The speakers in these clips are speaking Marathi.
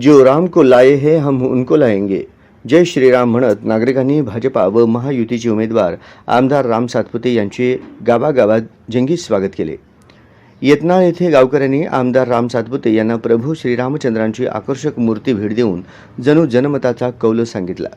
जीवराम राम को लाये हे हम उनको लाएंगे। जय श्रीराम म्हणत नागरिकांनी भाजपा व महायुतीचे उमेदवार आमदार राम सातपुते यांचे गावागावात जंगी स्वागत केले. येतनाळ येथे गावकऱ्यांनी आमदार राम सातपुते यांना प्रभू श्रीरामचंद्रांची आकर्षक मूर्ती भेट देऊन जणू जनमताचा कौल सांगितला.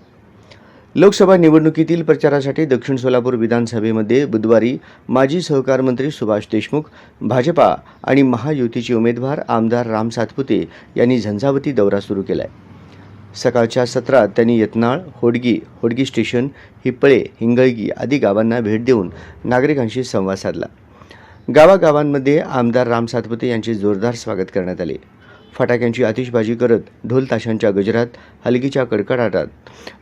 लोकसभा निवडणुकीतील प्रचारासाठी दक्षिण सोलापूर विधानसभेमध्ये बुधवारी माजी सहकार मंत्री सुभाष देशमुख भाजपा आणि महायुतीचे उमेदवार आमदार राम सातपुते यांनी झंझावती दौरा सुरू केला आहे सकाळच्या सत्रात त्यांनी यत्नाळ होडगी होडगी स्टेशन हिप्पळे हिंगळगी आदी गावांना भेट देऊन नागरिकांशी संवाद साधला. गावागावांमध्ये आमदार राम सातपुते यांचे जोरदार स्वागत करण्यात आले. फटाक्यांची आतिषबाजी करत ढोल ताशांच्या गजरात हलगीच्या कडकडाटात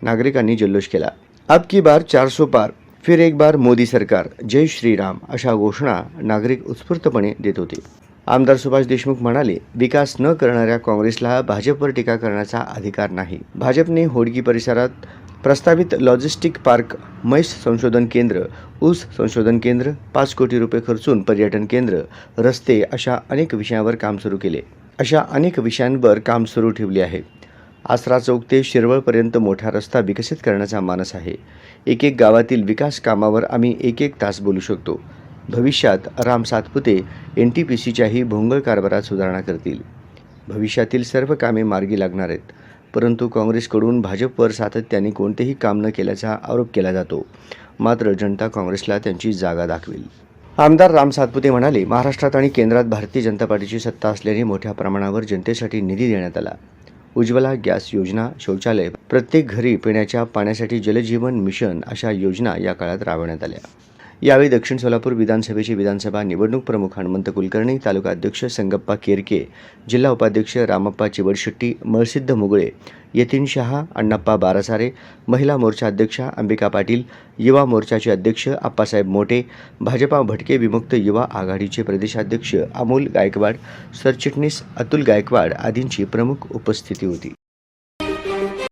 नागरिकांनी जल्लोष केला. अब की बार चारसो पार फिर एक बार मोदी सरकार जय श्रीराम अशा घोषणा नागरिक उत्स्फूर्तपणे देत होते. आमदार सुभाष देशमुख म्हणाले विकास न करणाऱ्या काँग्रेसला भाजपवर टीका करण्याचा अधिकार नाही. भाजपने होडगी परिसरात प्रस्तावित लॉजिस्टिक पार्क म्हैस संशोधन केंद्र ऊस संशोधन केंद्र पाच कोटी रुपये खर्चून पर्यटन केंद्र रस्ते अशा अनेक विषयावर काम सुरू केले. अशा अनेक विषयांवर काम सुरू ठेवले आहे. आसरा चौक ते शिरवळपर्यंत मोठा रस्ता विकसित करण्याचा मानस आहे. एक एक गावातील विकास कामावर आम्ही एक एक तास बोलू शकतो. भविष्यात Ram Satpute N T P सीच्याही भोंगळ कारभारात सुधारणा करतील. भविष्यातील सर्व कामे मार्गी लागणार आहेत. परंतु काँग्रेसकडून भाजपवर सातत्याने कोणतेही काम न केल्याचा आरोप केला जातो. मात्र जनता काँग्रेसला त्यांची जागा दाखवेल. आमदार राम सातपुते म्हणाले महाराष्ट्रात आणि केंद्रात भारतीय जनता पार्टीची सत्ता असल्याने मोठ्या प्रमाणावर जनतेसाठी निधी देण्यात आला. उज्ज्वला गॅस योजना शौचालय प्रत्येक घरी पिण्याच्या पाण्यासाठी जलजीवन मिशन अशा योजना या काळात राबवण्यात आल्या. यावेळी दक्षिण सोलापूर विधानसभेचे विधानसभा निवडणूक प्रमुख हनुमंत कुलकर्णी तालुका अध्यक्ष संगप्पा केरके जिल्हा उपाध्यक्ष रामप्पा चिवडशेट्टी मळसिद्ध मुगळे यतीन शहा अण्णाप्पा बारासारे महिला मोर्चा अध्यक्षा अंबिका पाटील युवा मोर्चाचे अध्यक्ष आप्पासाहेब मोटे भाजपा भटके विमुक्त युवा आघाडीचे प्रदेशाध्यक्ष अमोल गायकवाड सरचिटणीस अतुल गायकवाड आदींची प्रमुख उपस्थिती होती.